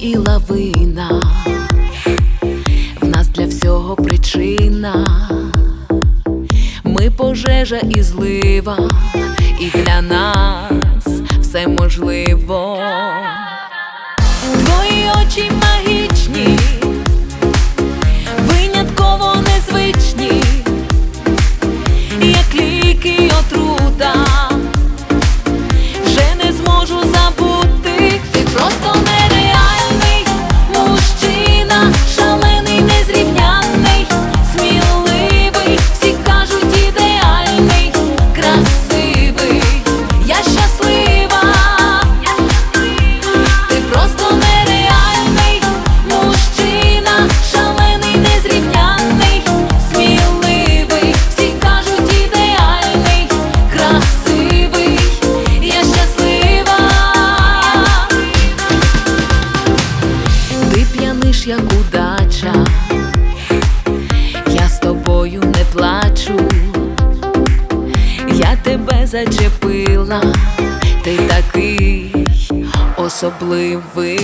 і лавина, в нас для всього причина. Ми пожежа і злива, і для нас все можливо. Твої очі Ти як удача, я з тобою не плачу, я тебе зачепила, ти такий особливий.